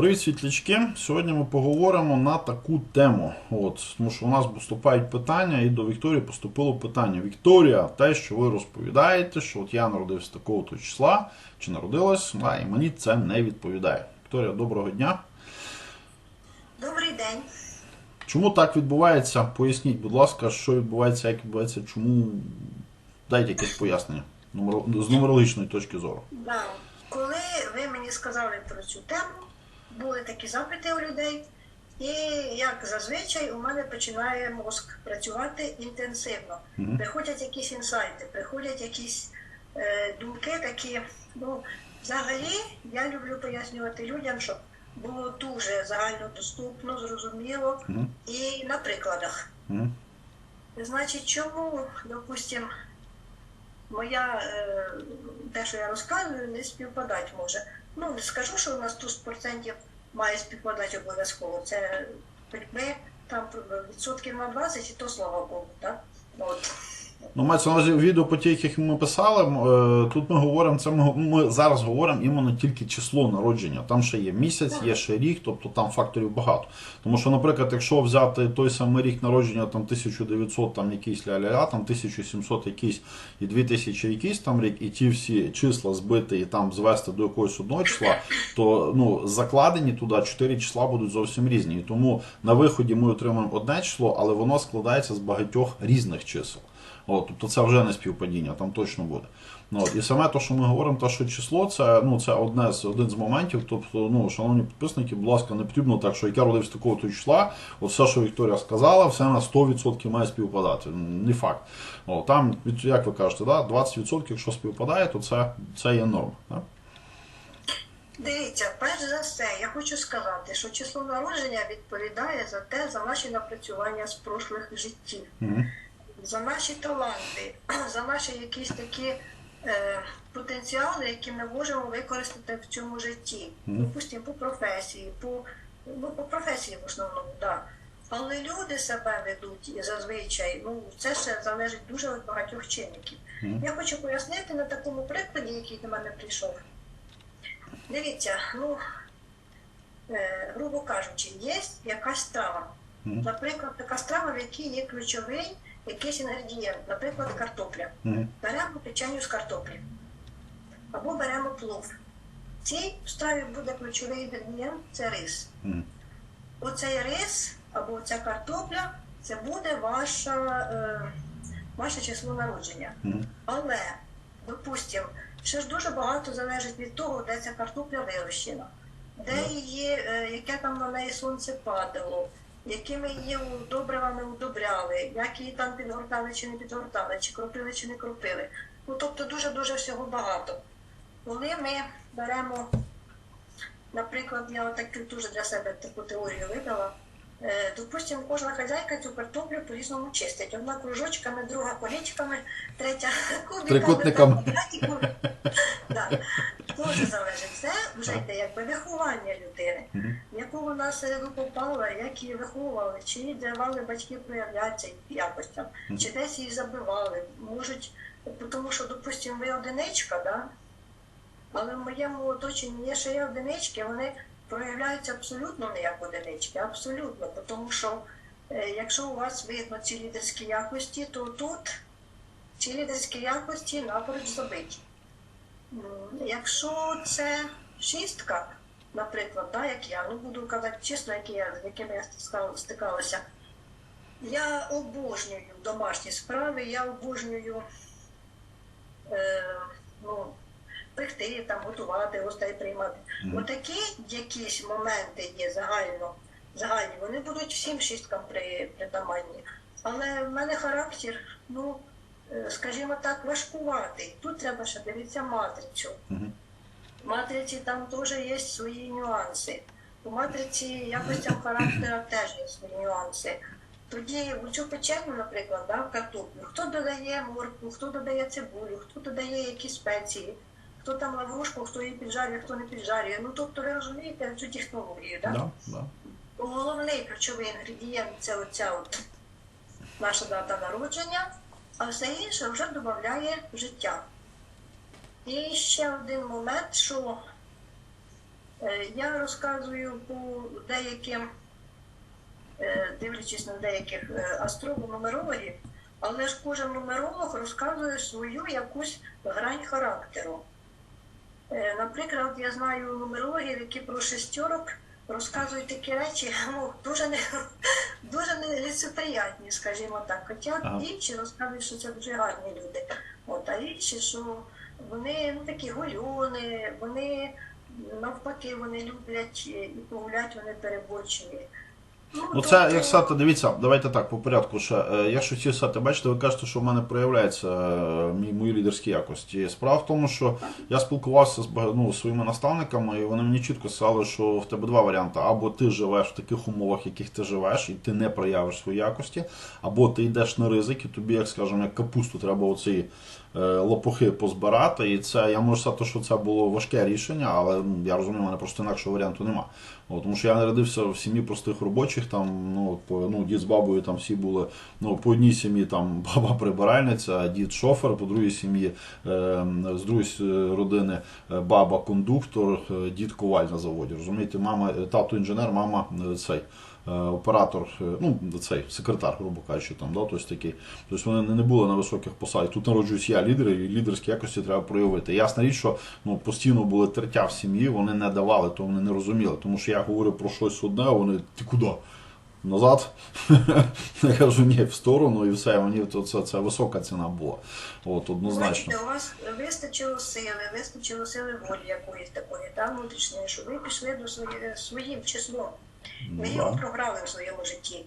Привіт, світлячки. Сьогодні ми поговоримо на таку тему. От, тому що у нас поступають питання, і до Вікторії поступило питання. Вікторія, те, що ви розповідаєте, що от я народився такого то числа, чи народилась, а, і мені це не відповідає. Вікторія, доброго дня. Добрий день. Чому так відбувається? Поясніть, будь ласка, що відбувається, як відбувається, чому дайте якесь пояснення з нумерологічної точки зору. Да. Коли ви мені сказали про цю тему, були такі запити у людей, і як зазвичай у мене починає мозк працювати інтенсивно. Мгм. Приходять якісь інсайти, приходять якісь е, думки такі. Ну, взагалі, я люблю пояснювати людям, щоб було дуже загальнодоступно, зрозуміло Мгм. і на прикладах. Мгм. Значить, чому, допустим, моя е, те, що я розказую, не співпадати може. Ну, не скажу, що у нас 100% має співпадати обов'язково. Це ми там відсотків на 20, і то слава Богу, так? От. Ну, мається на увазі відео по тих, яких ми писали. е, Тут ми говоримо, це ми, ми зараз говоримо іменно тільки число народження. Там ще є місяць, є ще рік, тобто там факторів багато. Тому що, наприклад, якщо взяти той самий рік народження, там 1900 там якийсь ля-ля-ля, там 1700 якийсь і 2000 якийсь там рік, і ті всі числа збити і там звести до якогось одного числа, то ну, закладені туди 4 числа будуть зовсім різні. І тому на виході ми отримаємо одне число, але воно складається з багатьох різних чисел. От, тобто це вже не співпадіння, там точно буде. Ну, от, і саме те, що ми говоримо, те, що число, це, ну, це одне з, один з моментів. Тобто, ну, шановні підписники, будь ласка, не потрібно так, що як я родився такого то числа, от все, що Вікторія сказала, все на 100% має співпадати. Не факт. О, там, як ви кажете, да, 20%, якщо співпадає, то це, це є норма. Да? Дивіться, перш за все, я хочу сказати, що число народження відповідає за те, за наші напрацювання з прошлих життів. Мгм. За наші таланти, за наші якісь такі е, потенціали, які ми можемо використати в цьому житті. Допустимо, по професії, по, ну, по професії в основному, так. Але люди себе ведуть зазвичай, ну це ще залежить дуже від багатьох чинників. Я хочу пояснити на такому прикладі, який до мене прийшов. Дивіться, ну, е, грубо кажучи, є якась страва. Наприклад, така страва, в якій є ключовий якийсь інгредієнт, наприклад, картопля. Беремо печеню з картоплі або беремо плов. В цій страві буде ключовий інгредієнт це рис. Оцей рис або ця картопля це буде ваша, е, ваше число народження. Але, допустимо, ще ж дуже багато залежить від того, де ця картопля вирощена, де її, е, яке там на неї сонце падало, якими її добривами удобряли, як її там підгортали чи не підгортали, чи кропили, чи не кропили. Ну тобто дуже-дуже всього багато. Коли ми беремо, наприклад, я таку дуже для себе таку теорію видала. Е, Допустимо, кожна хазяйка цю картоплю по-різному чистить. Одна кружочками, друга колічками, третя кубиками. Трикутниками. Дуже залежить. Це вже йде якби виховання людини, в яку вона середу попала, як її виховували, чи їй давали батьки проявлятися якось там, чи десь її забивали. Можуть, тому що, допустимо, ви одиничка, да? але в моєму оточенні є ще є одинички, вони проявляються абсолютно не як одинички, абсолютно. Тому що е, якщо у вас видно ці лідерські якості, то тут ці лідерські якості напроч забиті. Якщо це шістка, наприклад, да, як я, ну буду казати чесно, як я, з якими я стикалася. Я обожнюю домашні справи, я обожнюю е, ну, пекти, там, готувати, гостей приймати. Мгм. Отакі якісь моменти є загально, загальні, вони будуть всім шісткам при, притаманні. Але в мене характер, ну, скажімо так, важкуватий. Тут треба ще дивитися матрицю. В матриці там теж є свої нюанси. У матриці якостям характера теж є свої нюанси. Тоді у цю печеню, наприклад, да, в картоплю, хто додає моркву, хто додає цибулю, хто додає якісь спеції, хто там лаврушку, хто її піджарює, хто не піджарює. Ну тобто ви розумієте цю технологію, так? Да, да. Головний ключовий інгредієнт це оця от наша дата народження, а все інше вже додає життя. І ще один момент, що Е, Я розказую по деяким, е, дивлячись на деяких е, астрономерологів, але ж кожен нумеролог розказує свою якусь грань характеру. Наприклад, я знаю нумерологів, які про шестерок розказують такі речі, ну, дуже не дуже нелицеприятні, скажімо так. Хоча Ага. інші розказують, що це дуже гарні люди. От, а інші, що вони ну, такі гульони, вони навпаки вони люблять і погулять, вони переборчені. Ну, це як сказати, дивіться, давайте так, по порядку ще. Е, Я що хотів сказати, бачите, ви кажете, що в мене проявляються е, мій- мої лідерські якості. Справа в тому, що я спілкувався з ну, своїми наставниками, і вони мені чітко сказали, що в тебе два варіанти: або ти живеш в таких умовах, в яких ти живеш, і ти не проявиш свої якості, або ти йдеш на ризик, і тобі, як скажемо, як капусту, треба оці е, лопухи позбирати. І це я можу сказати, що це було важке рішення, але я розумію, мене просто інакшого варіанту нема. От, тому що я народився в сім'ї простих робочих, там, ну, по, ну, дід з бабою там всі були ну, по одній сім'ї там баба прибиральниця, дід шофер, по другій сім'ї е, з другої родини е, баба кондуктор, е, дід коваль на заводі. Розумієте, мама, е, тато інженер, мама е, цей. Е, Оператор, е, ну цей секретар, грубо кажучи, там, да, тобто такий. Тобто вони не- були на високих посадах. Тут народжуюсь я лідер, і лідерські якості треба проявити. Ясна річ, що ну, постійно були тертя в сім'ї, вони не давали, то вони не розуміли. Тому що я говорив про щось одне, вони ти куди? Назад. Я кажу, ні, в сторону і все. Мені то це, це висока ціна була. От, однозначно. Бачите, у вас вистачило сили, вистачило сили волі якоїсь такої, та, внутрішньої, що ви пішли до своє, своїм числом. Ви Ну, його програли в своєму житті.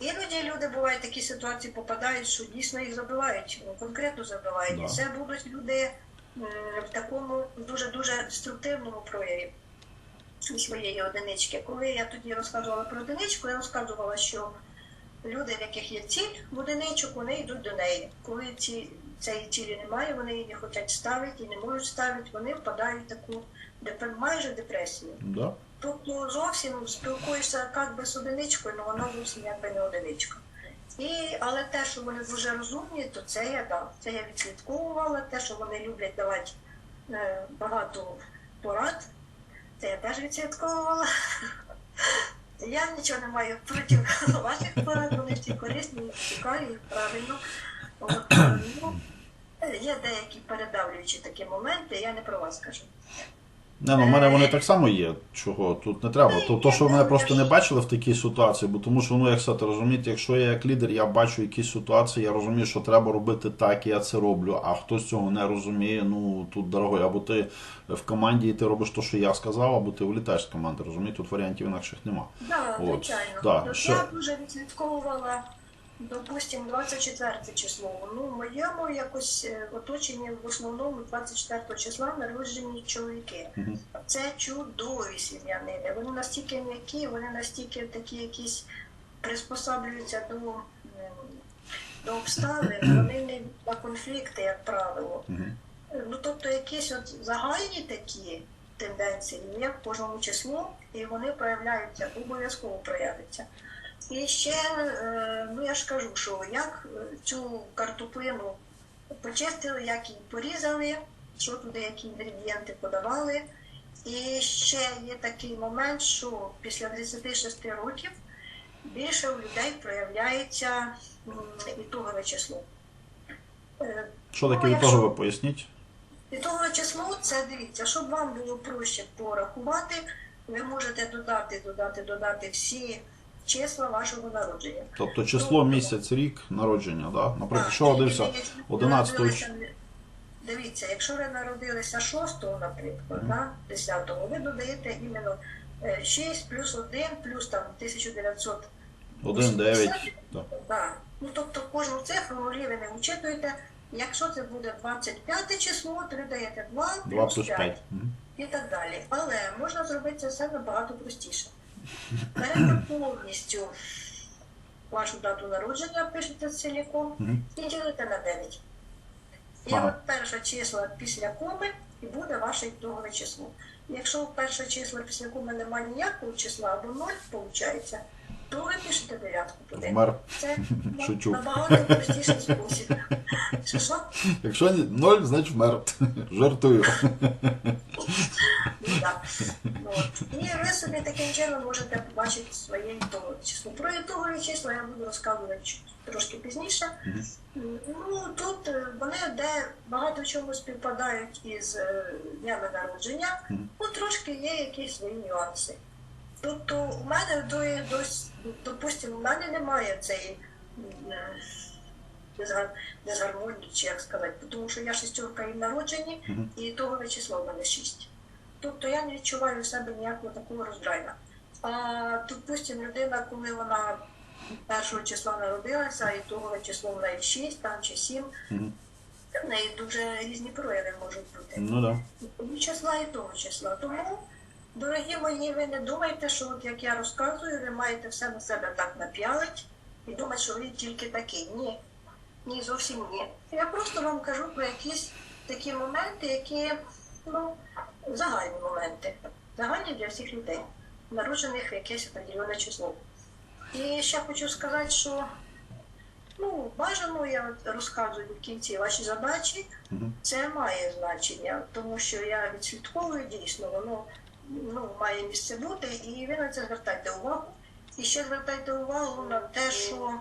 Іноді люди бувають такі ситуації попадають, що дійсно їх забивають, ну, конкретно забивають. І це будуть люди в такому дуже-дуже деструктивному прояві своєї одинички. Коли я тоді розказувала про одиничку, я розказувала, що люди, в яких є ціль в одиничок, вони йдуть до неї. Коли ці, цієї цілі немає, вони її не хочуть ставити і не можуть ставити, вони впадають в таку депр- майже депресію. Да. Тобто зовсім спілкуєшся як би з одиничкою, але вона зовсім якби не одиничка. І, але те, що вони дуже розумні, то це я да, це я відслідковувала. Те, що вони люблять давати е, багато порад, це я теж відслідковувала. Я нічого не маю проти ваших порад, вони всі корисні, цікаві, правильно. От, е, ну, є деякі передавлюючі такі моменти, я не про вас кажу. Не, ну, в мене вони так само є. Чого? Тут не треба. То, то що мене просто не бачили в такій ситуації, бо тому що, ну, як сказати, розумієте, якщо я як лідер, я бачу якісь ситуації, я розумію, що треба робити так, і я це роблю, а хтось цього не розуміє, ну тут дорогой, або ти в команді і ти робиш те, що я сказав, або ти вилітаєш з команди, розумієте, тут варіантів інакших нема. Да, От, звичайно. да, От ще- Я дуже відслідковувала, допустим, 24 число. Ну, в моєму якось е, оточенні в основному 24 числа народжені чоловіки. Це чудові сім'янини. Вони настільки м'які, вони настільки такі якісь приспосаблюються до, до обставин, вони не на конфлікти, як правило. Ну, тобто якісь от загальні такі тенденції є в кожному числу, і вони проявляються, обов'язково проявляться. І ще, е, ну я ж кажу, що як е, цю картоплину почистили, як її порізали, що туди, які інгредієнти подавали. І ще є такий момент, що після 36 років більше у людей проявляється ітогове число. Е, Що Ну, таке якщо- того поясніть? Ітогове число це дивіться, щоб вам було проще порахувати, ви можете додати, додати, додати всі числа вашого народження. Тобто число, місяць, рік народження, да? Наприклад, що ви 11 народилися- Дивіться, якщо ви народилися 6, наприклад, да, 10, ви додаєте іменно е, 6 плюс 1 плюс там 1900 1, 9, да. Да. Ну, тобто кожну цифру нулі ви не вчитуєте. Якщо це буде 25 число, то ви даєте 2, 2 плюс плюс 5 5. і так далі. Але можна зробити це все набагато простіше. Берете повністю вашу дату народження, пишете ціліком і ділите на 9. І от перше число після коми і буде ваше ітогове число. Якщо перше число після коми немає ніякого числа або 0, виходить, то ви пишете дев'ятку туди. Вмер. Це Шучу. набагато простіший спосіб. Що що? Якщо 0, значить вмер. Жартую. Да. От. І ви собі таким чином можете побачити своє ітогове число. Про ітогові числа я буду розказувати трошки пізніше. Ну тут е, вони де багато в чому співпадають із е, днями народження, ну трошки є якісь свої нюанси. Тобто у мене до, дос, допустимо, у мене немає цієї е, дисгармонії, чи як сказати, тому що я шестерка і в народженні, і ітогове число в мене шість. Тобто я не відчуваю в себе ніякого такого роздрайва. А допустимо, людина, коли вона першого числа народилася, і того число в неї 6 там, чи 7, в неї дуже різні прояви можуть бути. Ну да. І числа і того числа. Тому, дорогі мої, ви не думайте, що от як я розказую, ви маєте все на себе так нап'ялить і думати, що ви тільки такий. Ні. Ні, зовсім ні. Я просто вам кажу про якісь такі моменти, які, ну, загальні моменти. Загальні для всіх людей, народжених в якесь определене число. І ще хочу сказати, що ну, бажано, я розказую в кінці ваші задачі, це має значення, тому що я відслідковую дійсно, воно ну, має місце бути, і ви на це звертайте увагу. І ще звертайте увагу на те, що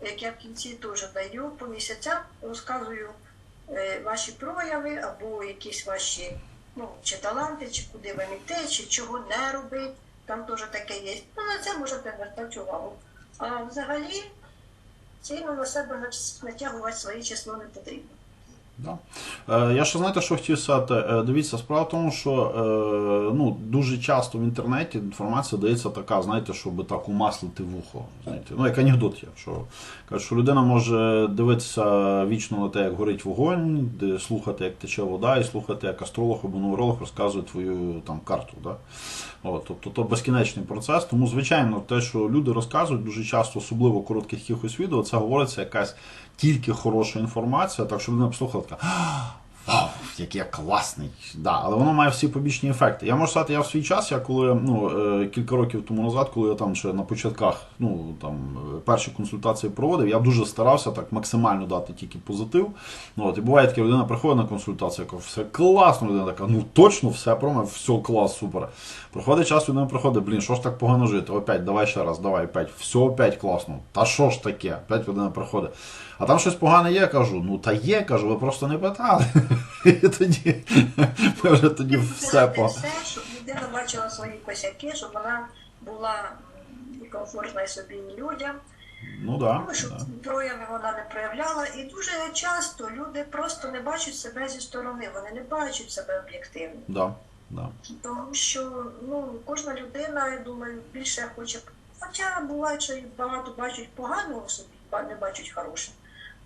як я в кінці теж даю по місяцям, розказую ваші прояви або якісь ваші ну, чи таланти, чи куди вам іти, чи чого не робити. Там теж таке є. Ну, на це можете звертати увагу. А взагалі сильно на себе натягувати своє число не потрібно. Да. Е, я ще знаєте, що хотів сказати. Е, Дивіться, справа в тому, що е, ну, дуже часто в інтернеті інформація дається така, знаєте, щоб так умаслити вухо. Знаєте. Ну, як анекдот є. Що, кажуть, що людина може дивитися вічно на те, як горить вогонь, слухати, як тече вода, і слухати, як астролог або нумеролог розказує твою там, карту. Да? От, тобто то безкінечний процес. Тому, звичайно, те, що люди розказують дуже часто, особливо коротких якихось відео, це говориться якась тільки хороша інформація, так що людина послухала така. Вау, який я класний. Да, але воно має всі побічні ефекти. Я можу сказати, я в свій час, я коли ну, е, кілька років тому назад, коли я там ще на початках ну, там, е, перші консультації проводив, я дуже старався так максимально дати тільки позитив. Ну, от, і буває таке, людина приходить на консультацію, яка все класно, людина така, ну точно все про мене, все клас, супер. Проходить час, людина приходить, блін, що ж так погано жити? Опять, давай ще раз, давай, опять, все опять класно. Та що ж таке? Опять людина приходить. А там щось погане є, кажу. Ну та є, кажу, ви просто не питали. І тоді ми вже тоді все по. все, щоб людина бачила свої косяки, щоб вона була комфортна і собі і людям, Ну да, ну, щоб да. прояви вона не проявляла. І дуже часто люди просто не бачать себе зі сторони, вони не бачать себе об'єктивно. Да, да. Тому що ну, кожна людина, я думаю, більше хоче. Хоча буває, що багато бачать поганого собі, не бачать хороше.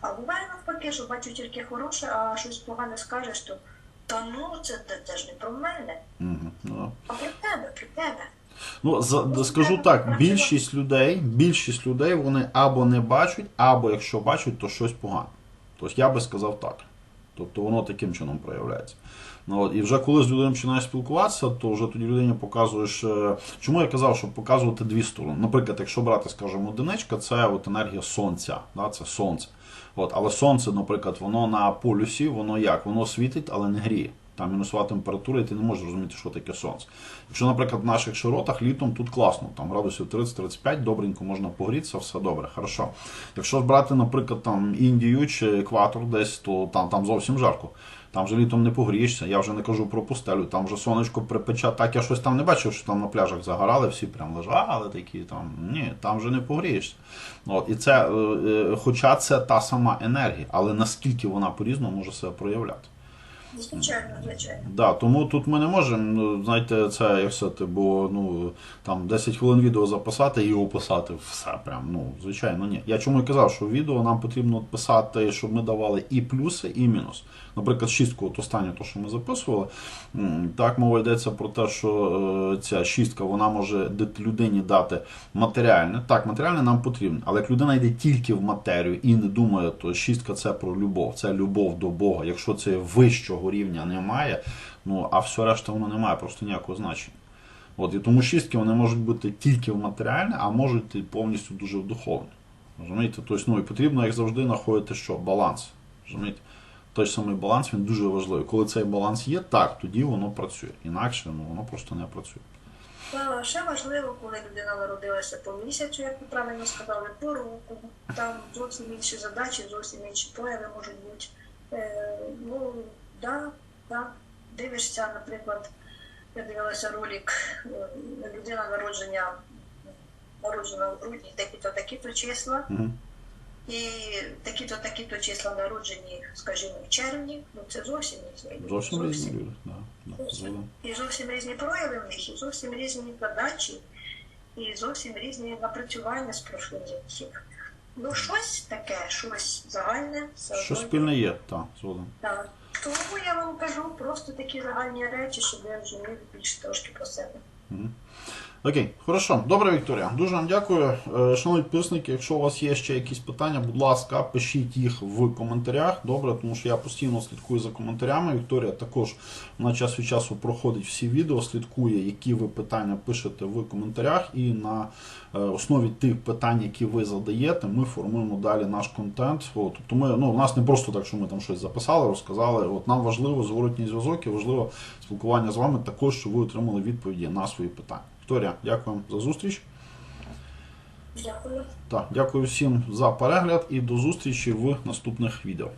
А буває навпаки, що бачать тільки хороше, а щось погане скажеш, то та ну це, це, це ж не про мене, Угу, ну, да. а про тебе, про тебе. Ну, за, скажу так, більшість людей, більшість людей вони або не бачать, або якщо бачать, то щось погане. Тобто я би сказав так. Тобто воно таким чином проявляється. Ну, от, і вже коли з людиною починаєш спілкуватися, то вже тоді людині показуєш. е, Чому я казав, щоб показувати дві сторони. Наприклад, якщо брати, скажімо, одиничка, це от енергія сонця, да, це сонце. От, але сонце, наприклад, воно на полюсі, воно як? Воно світить, але не гріє. Там мінусова температура, і ти не можеш розуміти, що таке сонце. Якщо, наприклад, в наших широтах літом тут класно, там градусів 30-35, добренько можна погрітися, все добре, хорошо. Якщо брати, наприклад, там Індію чи екватор десь, то там, там зовсім жарко. Там вже літом не погрієшся. Я вже не кажу про пустелю, там вже сонечко припече. Так я щось там не бачив, що там на пляжах загорали, всі прям лежали такі там. Ні, там вже не погрієшся. От, і це, е, е, хоча це та сама енергія, але наскільки вона по-різному може себе проявляти. Звичайно, звичайно. Да, тому тут ми не можемо, ну, знаєте, це як все, бо ну, там 10 хвилин відео записати і описати все прям, ну, звичайно, ні. Я чому і казав, що відео нам потрібно писати, щоб ми давали і плюси, і мінус. Наприклад, шістку, от останнє, то, що ми записували, так мова йдеться про те, що е, ця шістка вона може людині дати матеріальне. Так, матеріальне нам потрібно, але як людина йде тільки в матерію і не думає, то шістка це про любов, це любов до Бога. Якщо це вищого рівня немає, ну а все решта воно не має просто ніякого значення. От, і тому шістки вони можуть бути тільки в матеріальне, а можуть і повністю дуже в духовне. Розумієте? Тобто, ну і потрібно, як завжди, знаходити що? Баланс. Розумієте? той самий баланс він дуже важливий. Коли цей баланс є, так, тоді воно працює. Інакше ну, воно просто не працює. Та ще важливо, коли людина народилася по місяцю, як ви правильно сказали, по року. Там зовсім інші задачі, зовсім інші прояви можуть бути. Е, ну, да, да. Дивишся, наприклад, я дивилася ролик, е, людина народження народжена в грудні, такі-то, такі-то числа. Угу. І такі-то, такі-то числа народжені, скажімо, в червні, ну це зовсім різні. Зовсім різні люди. Да, да, Зовсім. І зовсім різні прояви в них, і зовсім різні задачі, і зовсім різні напрацювання з прошлим життів. Ну, щось таке, щось загальне. все Що спільне є, так, згоден. Так. Тому я вам кажу просто такі загальні речі, щоб ви розуміли більше трошки про себе. Окей, хорошо. Добре, Вікторія. Дуже вам дякую. Е, Шановні підписники, якщо у вас є ще якісь питання, будь ласка, пишіть їх в коментарях. Добре, тому що я постійно слідкую за коментарями. Вікторія також на час від часу проходить всі відео, слідкує, які ви питання пишете в коментарях, і на е, основі тих питань, які ви задаєте, ми формуємо далі наш контент. От, тобто ми, ну, у нас не просто так, що ми там щось записали, розказали. От нам важливо зворотній зв'язок і важливо спілкування з вами також, щоб ви отримали відповіді на свої питання. Вікторія, дякую вам за зустріч. Дякую. Так, дякую всім за перегляд і до зустрічі в наступних відео.